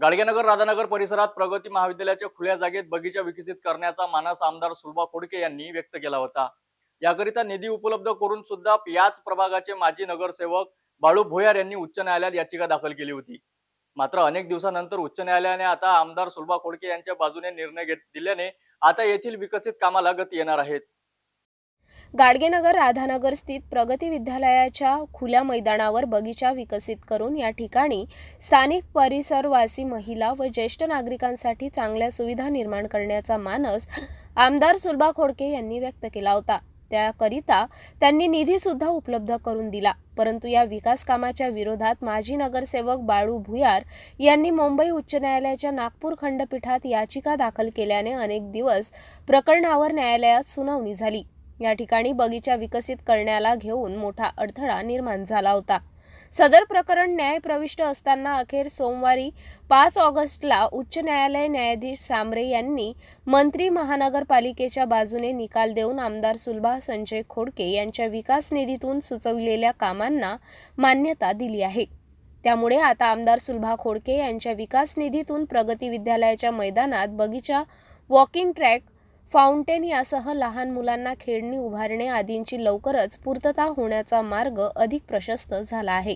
गाडगेनगर राधानगर परिसरात प्रगती महाविद्यालयाच्या खुल्या जागेत बगीचा विकसित करण्याचा मानस आमदार सुलभा खोडके यांनी व्यक्त केला होता. याकरिता निधी उपलब्ध करून सुद्धा याच प्रभागाचे माजी नगरसेवक बाळू भोयार यांनी उच्च न्यायालयात याचिका दाखल केली होती. मात्र अनेक दिवसानंतर उच्च न्यायालयाने आता आमदार सुलभा खोडके यांच्या बाजूने निर्णय घेत दिल्याने आता येथील विकसित कामाला गती येणार आहेत गाडगेनगर राधानगर स्थित प्रगती विद्यालयाच्या खुल्या मैदानावर बगीचा विकसित करून या ठिकाणी स्थानिक परिसरवासी महिला व ज्येष्ठ नागरिकांसाठी चांगल्या सुविधा निर्माण करण्याचा मानस आमदार सुलभा खोडके यांनी व्यक्त केला होता. त्याकरिता त्यांनी निधी सुद्धा उपलब्ध करून दिला. परंतु या विकास कामाच्या विरोधात माजी नगरसेवक बाळू भुयार यांनी मुंबई उच्च न्यायालयाच्या नागपूर खंडपीठात याचिका दाखल केल्याने अनेक दिवस प्रकरणावर न्यायालयात सुनावणी झाली. या ठिकाणी बगीचा विकसित करण्याला घेऊन मोठा अडथळा निर्माण झाला होता. सदर प्रकरण न्यायप्रविष्ट असताना अखेर सोमवारी पाच ऑगस्टला उच्च न्यायालय न्यायाधीश सांबरे यांनी मंत्री महानगरपालिकेच्या बाजूने निकाल देऊन आमदार सुलभा संजय खोडके यांच्या विकास निधीतून सुचविलेल्या कामांना मान्यता दिली आहे. त्यामुळे आता आमदार सुलभा खोडके यांच्या विकास निधीतून प्रगती विद्यालयाच्या मैदानात बगीचा वॉकिंग ट्रॅक फाउंटेन यासह लहान मुलांना खेळणी उभारणे आदींची लवकरच पूर्तता होण्याचा मार्ग अधिक प्रशस्त झाला आहे.